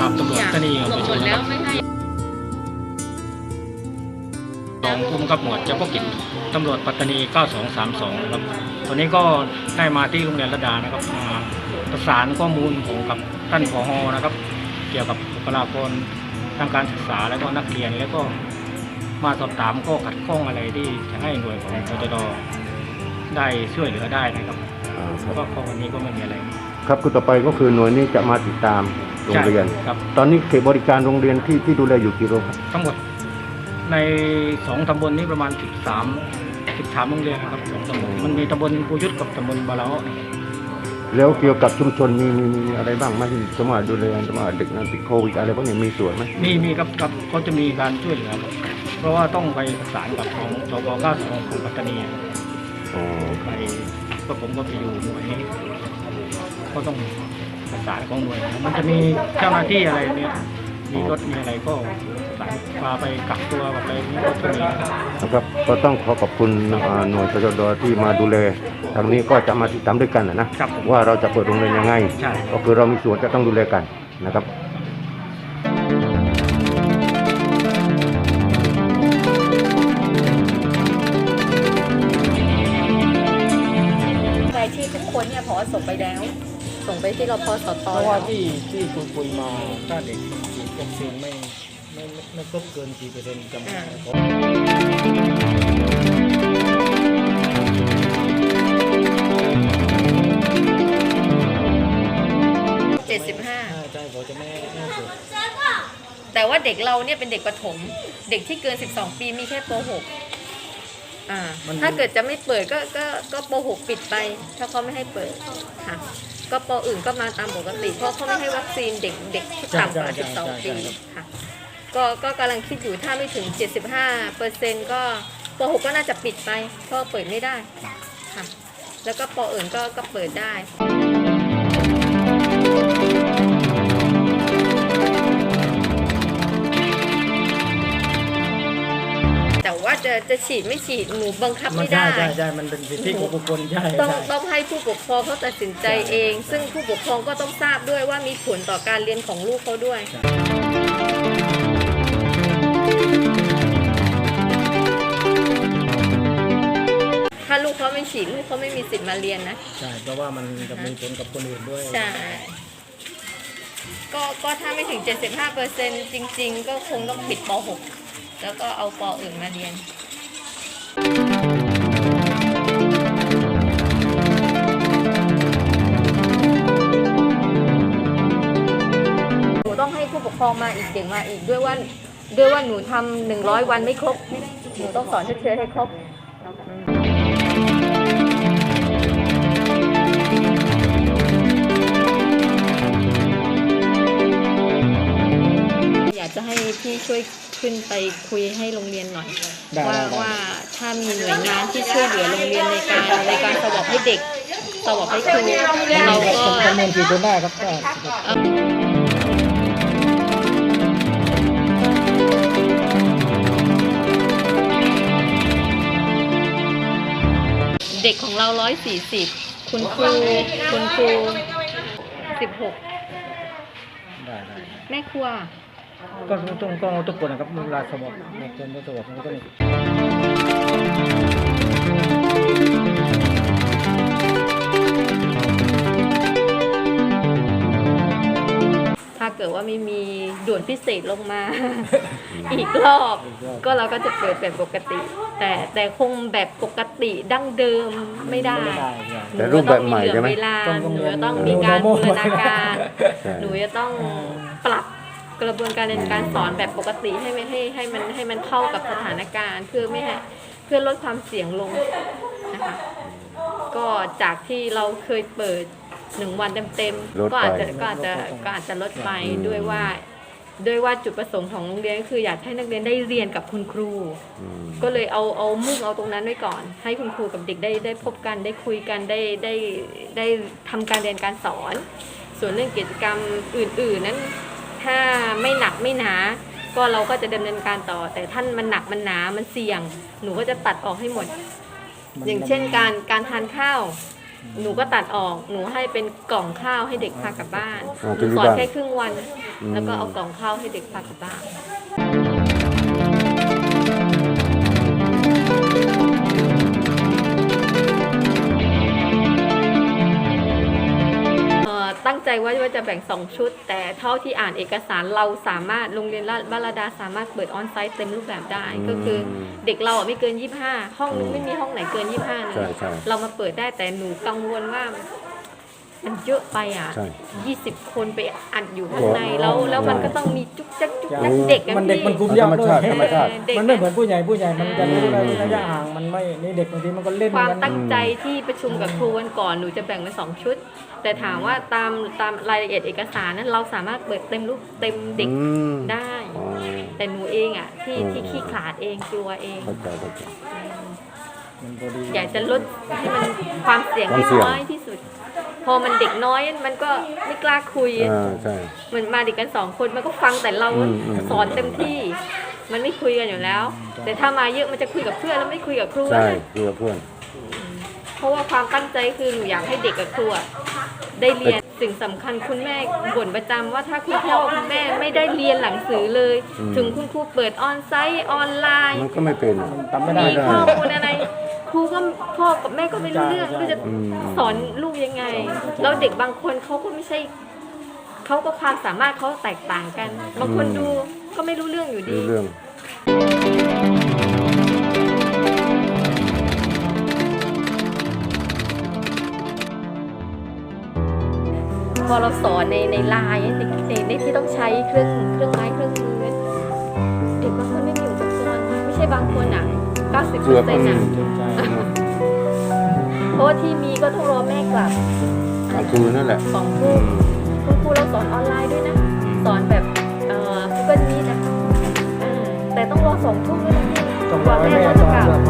ดาบตำรวจตนีออกหลไปบชหมนดนะแล้ควรับไม่ให้รองผู้บังคับหมวดเจ้าพกิจตำรวจปัตตานี 9232นะครับ ตอนนี้ก็ได้มาที่โรงเรียนระดานะครับมาประสานข้อมูลของกับท่านผอนะครับ เกี่ยวกับบุคลากรทางการศึกษาแล้วก็นักเรียนแล้วก็มาสอบถามข้อขัดข้องอะไรที่จะให้หน่วยของปตดได้ช่วยเหลือได้นะครับอ่าครับก็ข้อวันนี้ก็ไม่มีอะไร ครับคือต่อไปก็คือหน่วยนี้จะมาติดตามโรงเรียน ใช่ครับ ตอนนี้เขตบริการโรงเรียนที่ที่ดูแลอยู่กี่โรงครับทั้งหมดในสองตำบลนี้ประมาณ 13 13โรงเรียนนะครับสองตำบลมันมีตำบลปูยุทธกับตำบลบาลาอ้อแล้วเกี่ยวกับชุมชนมีมีมีอะไรบ้างไหมที่สมมติดูแลสมมติเด็กนั้นติดโควิดอะไรพวกนี้มีส่วนไหมมีมีครับครับเขาจะมีการช่วยเหลือครับเพราะว่าต้องไปประสานกับของสบ92ของปัตตานีอ๋อไปก็ผมก็ไปอยู่หน่วยนี้ ก็ต้องประสานของหน่วยนะมันจะมีเจ้าหน้าที่อะไรเนี่ยมีรถมีอะไรก็ประสานพาไปกักตัวไปนี่ก็จะมีนะครับก็ต้องขอขอบคุณอ่าหน่วยตชดที่มาดูแลทางนี้ก็จะมาติดตามด้วยกันนะนะครับผมว่าเราจะเปิดโรงเรียนยังไงใช่ก็คือเรามีส่วนจะต้องดูแลกันนะครับ ส่งไปที่รพสตเพราะว่าที่ที่คุยคุยมาถ้าเด็กฉีดวัคซีนไม่ไม่ไม่ไม่ครบเกินกี่เปอร์เซ็นต์จำไม่ได้เจ็ดสิบห้าใช่เขาจะไม่ไม่เกิดแต่ว่าเด็กเราเนี่ยเป็นเด็กประถม เด็กที่เกิน 12 ปีมีแค่ป .6 อ่าถ้าเกิดจะไม่เปิดก็ก็ก็ป .6 ปิดไป ถ้าเขาไม่ให้เปิดค่ะ ก็ปอื่นก็มาตามปกติ เพราะเขาไม่ให้วัคซีนเด็กเด็กที่ต่ำกว่า 12 ปีค่ะก็ก็กำลังคิดอยู่ถ้าไม่ถึง 75เปอร์เซ็นต์ก็ป .6 ก็น่าจะปิดไปเพราะเปิดไม่ได้ค่ะแล้วก็ปอื่นก็ก็เปิดได้ แต่ว่าจะจะฉีดไม่ฉีดหนูบังคับมันไม่ใช่ได้ใช่ใช่มันเป็นสิทธิของบุคคลใช่ต้องใช่ ต้องให้ผู้ปกครองเขาตัดสินใจเอง ซึ่งผู้ปกครองก็ต้องทราบด้วยว่ามีผลต่อการเรียนของลูกเขาด้วย ถ้าลูกเขาไม่ฉีดลูกเขาไม่มีสิทธิ์มาเรียนนะ ใช่ เพราะว่ามันจะมีผลกับคนอื่นด้วย ใช่ ก็ก็ถ้าไม่ถึง 75เปอร์เซ็นจริง ๆ ก็คงต้องปิดป .6 แล้วก็เอาปออื่นมาเรียนหนูต้องให้ผู้ปกครองมาอีกเด็กมาอีกด้วยว่าด้วยว่าหนูทำหนึ่งร้อยวันไม่ครบหนูต้องสอนเชื่อให้ครบากจะให้พี่ช่วยขึ้นไปคุยให้โรงเรียนหน่อย ได้ว่าได้ได้ ว่าถ้ามีหน่วยงานที่ช่วยเหลือโรงเรียนในการในการสอบให้เด็กสอบให้ครูเราก็ จำนวนกี่คนได้ครับก็เด็กของเราร้อยสี่สิบคุณครูคุณครูสิบหกได้ได้แม่ครัว ก็ต้องต้องทุกคนนะครับเวลาสอบในคนก็สอบมันก็ต้องถ้าเกิดว่าไม่มีด่วนพิเศษลงมา อีกรอบ ก็เราก็จะเปิดแบบปกติ แต่แต่คงแบบปกติดั้งเดิมไม่ได้ไม่ได้ใช่หนูแต่รูปแบบใหม่ใช่ไหมเวลาต้องหต้องนูเรียนจะต้องมีการ New บู normal รณาการใช่หนูจะต้องปรับ กระบวนการเรียนการสอนแบบปกติให้ไม่ให้ให้มันให้มันเข้ากับสถานการณ์เพื่อไม่ให้เพื่อลดความเสี่ยงลงนะคะก็จากที่เราเคยเปิดหนึ่งวันเต็มลดๆก็อาจจะไปก็อาจจะก็อาจจะลดไปอืมด้วยว่า ด้วยว่าจุดประสงค์ของโรงเรียนก็คืออยากให้นักเรียนได้เรียนกับคุณครู อืม ก็เลยเอาเอามุ่งเอาตรงนั้นไว้ก่อน ให้คุณครูกับเด็กได้ได้พบกันได้คุยกันได้ได้ได้ทำการเรียนการสอน ส่วนเรื่องกิจกรรมอื่น ๆ นั้น ถ้าไม่หนักไม่หนา ก็เราก็จะดำเนินการต่อ แต่ท่านมันหนักมันหนามันเสี่ยง หนูก็จะตัดออกให้หมด อย่างเช่นการการทานข้าว หนูก็ตัดออกหนูให้เป็นกล่องข้าวให้เด็กพากลับบ้านอ๋อหเป็นูนที่สอนบ้านแค่ครึ่งวันอืมแล้วก็เอากล่องข้าวให้เด็กพากลับบ้าน ใจไว้ว่าจะแบ่ง 2 ชุด แต่เท่าที่อ่านเอกสารเราสามารถโรงเรียนบ้านระดาสามารถเปิดออนไซต์เต็มรูปแบบได้ ก็คือเด็กเราอะไม่เกิน 25 ห้องนึงไม่มีห้องไหนเกิน 25 เลใช่ยใช่เรามาเปิดได้แต่หนูกังวลว่า มันเยอะไปอะใช่ ยี่สิบคนไปอัดอยู่ข้างในโอ้แล้วแล้วมันใช่ก็ต้องมีจุกจักจุกใช่จักเด็กอะมันเด็กพี่มันคุมยากด้วยธรรมชาติธรรมชาติเออเด็กมันไม่เหมือนผู้ใหญ่ผู้ใหญ่มันจะรู้เลยอืมระยะห่างมันไม่นี่เด็กบางทีมันก็เล่นความกันตั้งใจที่ประชุมกับครูวันก่อนหนูจะแบ่งเป็นสองชุด แต่ถามว่าตามตามรายละเอียดเอกสารนั้นเราสามารถเปิดเต็มรูปเต็มเด็กอืมได้ อ๋อ แต่หนูเองอะที่อืม ที่ขี้ขลาดเองกลัวเอง เข้าใจเข้าใจ มันพอดีอยากจะลดให้มันความเสี่ยงความให้เสี่ยง น้อยที่สุด พอมันเด็กน้อยมันก็ไม่กล้าคุยอ่าใช่ เหมือนมาเด็กกันสองคนมันก็ฟังแต่เราอืมอืม สอนเต็มที่ มันไม่คุยกันอยู่แล้ว แต่ถ้ามาเยอะมันจะคุยกับเพื่อนแล้วไม่คุยกับครูใช่นะคือกับเพื่อน เพราะว่าความตั้งใจคือหนูอยากให้เด็กกับครูอะได้เรียนสิ่งสำคัญคุณแม่บ่นประจำว่าถ้าคุณพ่อคุณแม่ไม่ได้เรียนหนังสือเลย อืม ถึงคุณครูเปิดออนไซต์ออนไลน์ มันก็ไม่เป็นมันทำไม่ได้มีข้อมูลอะไร ครูก็พ่อกับแม่ก็ไม่รู้เรื่องก็จะอืม สอนลูกยังไง แล้วเด็กบางคนเขาก็ไม่ใช่เขาก็ความสามารถเขาแตกต่างกัน บางคนดูก็ไม่รู้เรื่องอยู่ดี รู้เรื่อง พอเราสอนในในไลน์ในในในที่ต้องใช้เครื่องเครื่องไม้เครื่องมือเด็กบางคนไม่มีอุปกรณ์ไม่ใช่บางคนอะ90% เกือบอะอืมใช่เพราะว่าที่มีก็ต้องรอแม่กลับกลางคืนนั่นแหละสองทุ่มคุณครูเราสอนออนไลน์ด้วยนะ สอนแบบเอ่อ Google Meet นะอ่าแต่ต้องรอสองทุ่มด้วยนะพี่ต้องกรอว่าให้แม่แม่เขาก่จะอนกลับแล้วพอใช่